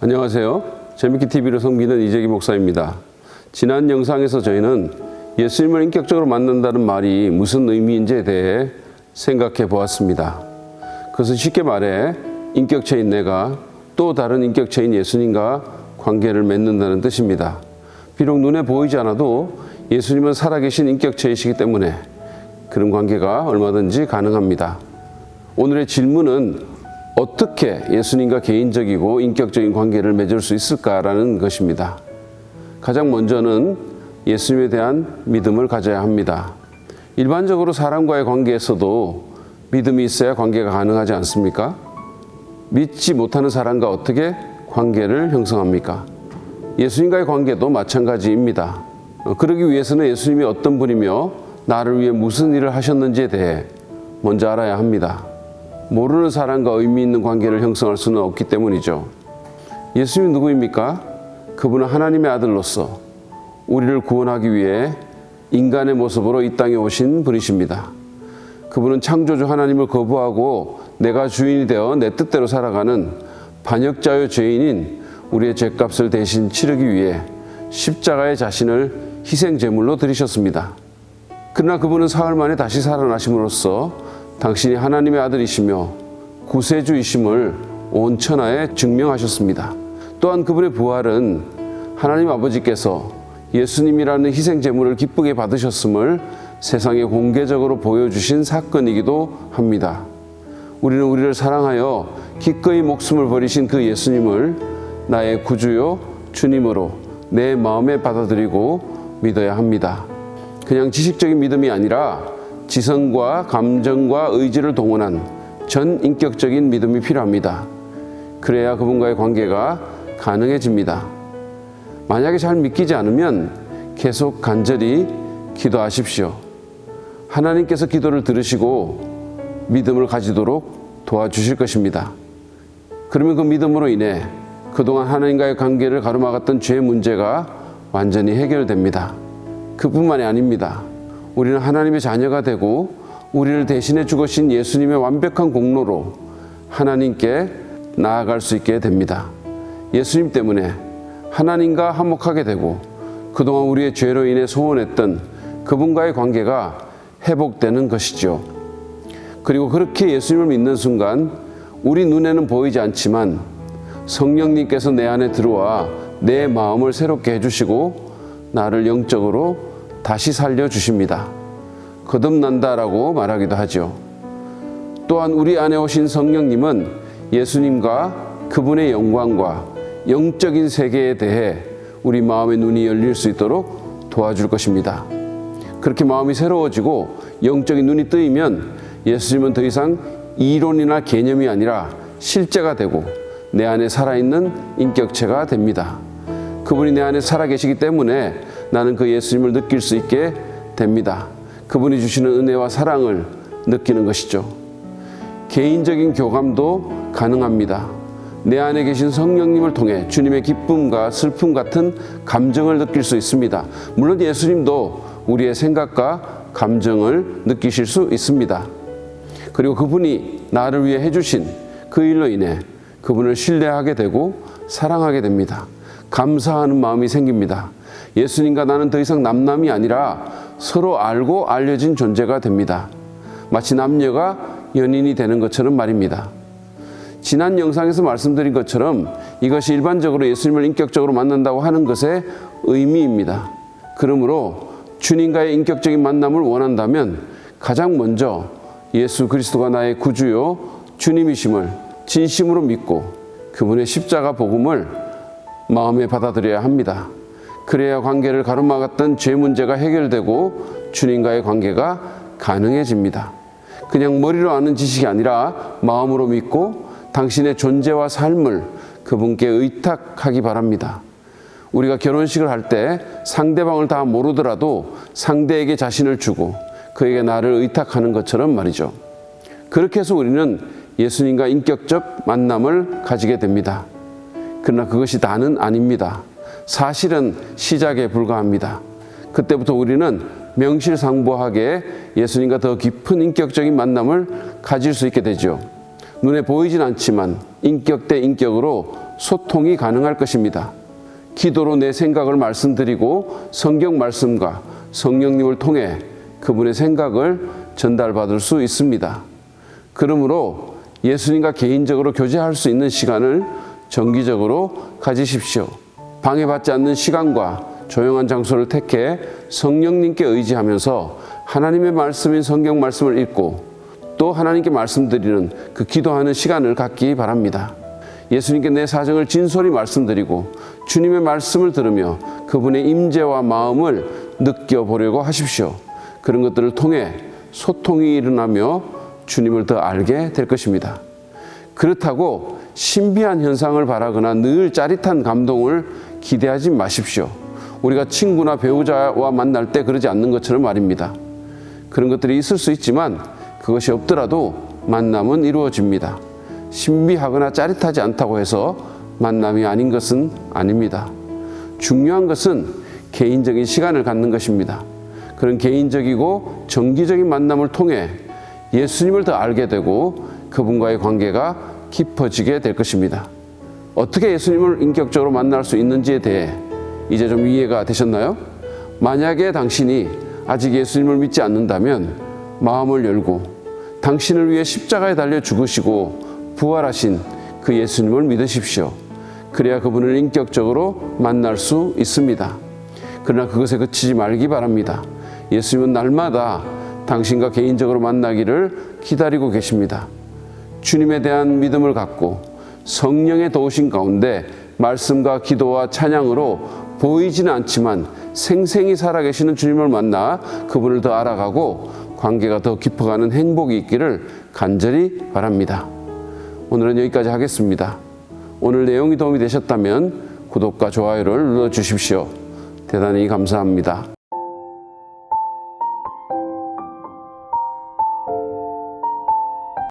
안녕하세요. 재밌게 TV를 섬기는 이재기 목사입니다. 지난 영상에서 저희는 예수님을 인격적으로 만난다는 말이 무슨 의미인지에 대해 생각해 보았습니다. 그것은 쉽게 말해 인격체인 내가 또 다른 인격체인 예수님과 관계를 맺는다는 뜻입니다. 비록 눈에 보이지 않아도 예수님은 살아계신 인격체이시기 때문에 그런 관계가 얼마든지 가능합니다. 오늘의 질문은 어떻게 예수님과 개인적이고 인격적인 관계를 맺을 수 있을까라는 것입니다. 가장 먼저는 예수님에 대한 믿음을 가져야 합니다. 일반적으로 사람과의 관계에서도 믿음이 있어야 관계가 가능하지 않습니까? 믿지 못하는 사람과 어떻게 관계를 형성합니까? 예수님과의 관계도 마찬가지입니다. 어, 그러기 위해서는 예수님이 어떤 분이며 나를 위해 무슨 일을 하셨는지에 대해 먼저 알아야 합니다. 모르는 사람과 의미 있는 관계를 형성할 수는 없기 때문이죠. 예수님이 누구입니까? 그분은 하나님의 아들로서 우리를 구원하기 위해 인간의 모습으로 이 땅에 오신 분이십니다. 그분은 창조주 하나님을 거부하고 내가 주인이 되어 내 뜻대로 살아가는 반역자요 죄인인 우리의 죄값을 대신 치르기 위해 십자가의 자신을 희생 제물로 드리셨습니다. 그러나 그분은 사흘 만에 다시 살아나심으로써 당신이 하나님의 아들이시며 구세주이심을 온 천하에 증명하셨습니다. 또한 그분의 부활은 하나님 아버지께서 예수님이라는 희생 제물을 기쁘게 받으셨음을 세상에 공개적으로 보여주신 사건이기도 합니다. 우리는 우리를 사랑하여 기꺼이 목숨을 버리신 그 예수님을 나의 구주요 주님으로 내 마음에 받아들이고 믿어야 합니다. 그냥 지식적인 믿음이 아니라 지성과 감정과 의지를 동원한 전 인격적인 믿음이 필요합니다. 그래야 그분과의 관계가 가능해집니다. 만약에 잘 믿기지 않으면 계속 간절히 기도하십시오. 하나님께서 기도를 들으시고 믿음을 가지도록 도와주실 것입니다. 그러면 그 믿음으로 인해 그동안 하나님과의 관계를 가로막았던 죄 문제가 완전히 해결됩니다. 그뿐만이 아닙니다. 우리는 하나님의 자녀가 되고 우리를 대신해 죽으신 예수님의 완벽한 공로로 하나님께 나아갈 수 있게 됩니다. 예수님 때문에 하나님과 화목하게 되고 그동안 우리의 죄로 인해 소원했던 그분과의 관계가 회복되는 것이죠. 그리고 그렇게 예수님을 믿는 순간 우리 눈에는 보이지 않지만 성령님께서 내 안에 들어와 내 마음을 새롭게 해주시고 나를 영적으로 다시 살려주십니다. 거듭난다라고 말하기도 하죠. 또한 우리 안에 오신 성령님은 예수님과 그분의 영광과 영적인 세계에 대해 우리 마음의 눈이 열릴 수 있도록 도와줄 것입니다. 그렇게 마음이 새로워지고 영적인 눈이 뜨이면 예수님은 더 이상 이론이나 개념이 아니라 실제가 되고 내 안에 살아있는 인격체가 됩니다. 그분이 내 안에 살아계시기 때문에 나는 그 예수님을 느낄 수 있게 됩니다. 그분이 주시는 은혜와 사랑을 느끼는 것이죠. 개인적인 교감도 가능합니다. 내 안에 계신 성령님을 통해 주님의 기쁨과 슬픔 같은 감정을 느낄 수 있습니다. 물론 예수님도 우리의 생각과 감정을 느끼실 수 있습니다. 그리고 그분이 나를 위해 해주신 그 일로 인해 그분을 신뢰하게 되고 사랑하게 됩니다. 감사하는 마음이 생깁니다. 예수님과 나는 더 이상 남남이 아니라 서로 알고 알려진 존재가 됩니다. 마치 남녀가 연인이 되는 것처럼 말입니다. 지난 영상에서 말씀드린 것처럼 이것이 일반적으로 예수님을 인격적으로 만난다고 하는 것의 의미입니다. 그러므로 주님과의 인격적인 만남을 원한다면 가장 먼저 예수 그리스도가 나의 구주요 주님이심을 진심으로 믿고 그분의 십자가 복음을 마음에 받아들여야 합니다. 그래야 관계를 가로막았던 죄 문제가 해결되고 주님과의 관계가 가능해집니다. 그냥 머리로 아는 지식이 아니라 마음으로 믿고 당신의 존재와 삶을 그분께 의탁하기 바랍니다. 우리가 결혼식을 할 때 상대방을 다 모르더라도 상대에게 자신을 주고 그에게 나를 의탁하는 것처럼 말이죠. 그렇게 해서 우리는 예수님과 인격적 만남을 가지게 됩니다. 그러나 그것이 다는 아닙니다. 사실은 시작에 불과합니다. 그때부터 우리는 명실상부하게 예수님과 더 깊은 인격적인 만남을 가질 수 있게 되죠. 눈에 보이진 않지만 인격 대 인격으로 소통이 가능할 것입니다. 기도로 내 생각을 말씀드리고 성경 말씀과 성령님을 통해 그분의 생각을 전달받을 수 있습니다. 그러므로 예수님과 개인적으로 교제할 수 있는 시간을 정기적으로 가지십시오. 방해받지 않는 시간과 조용한 장소를 택해 성령님께 의지하면서 하나님의 말씀인 성경 말씀을 읽고 또 하나님께 말씀드리는 그 기도하는 시간을 갖기 바랍니다. 예수님께 내 사정을 진솔히 말씀드리고 주님의 말씀을 들으며 그분의 임재와 마음을 느껴보려고 하십시오. 그런 것들을 통해 소통이 일어나며 주님을 더 알게 될 것입니다. 그렇다고 신비한 현상을 바라거나 늘 짜릿한 감동을 기대하지 마십시오. 우리가 친구나 배우자와 만날 때 그러지 않는 것처럼 말입니다. 그런 것들이 있을 수 있지만 그것이 없더라도 만남은 이루어집니다. 신비하거나 짜릿하지 않다고 해서 만남이 아닌 것은 아닙니다. 중요한 것은 개인적인 시간을 갖는 것입니다. 그런 개인적이고 정기적인 만남을 통해 예수님을 더 알게 되고 그분과의 관계가 깊어지게 될 것입니다. 어떻게 예수님을 인격적으로 만날 수 있는지에 대해 이제 좀 이해가 되셨나요? 만약에 당신이 아직 예수님을 믿지 않는다면 마음을 열고 당신을 위해 십자가에 달려 죽으시고 부활하신 그 예수님을 믿으십시오. 그래야 그분을 인격적으로 만날 수 있습니다. 그러나 그것에 그치지 말기 바랍니다. 예수님은 날마다 당신과 개인적으로 만나기를 기다리고 계십니다. 주님에 대한 믿음을 갖고 성령의 도우신 가운데 말씀과 기도와 찬양으로 보이지는 않지만 생생히 살아계시는 주님을 만나 그분을 더 알아가고 관계가 더 깊어가는 행복이 있기를 간절히 바랍니다. 오늘은 여기까지 하겠습니다. 오늘 내용이 도움이 되셨다면 구독과 좋아요를 눌러 주십시오. 대단히 감사합니다.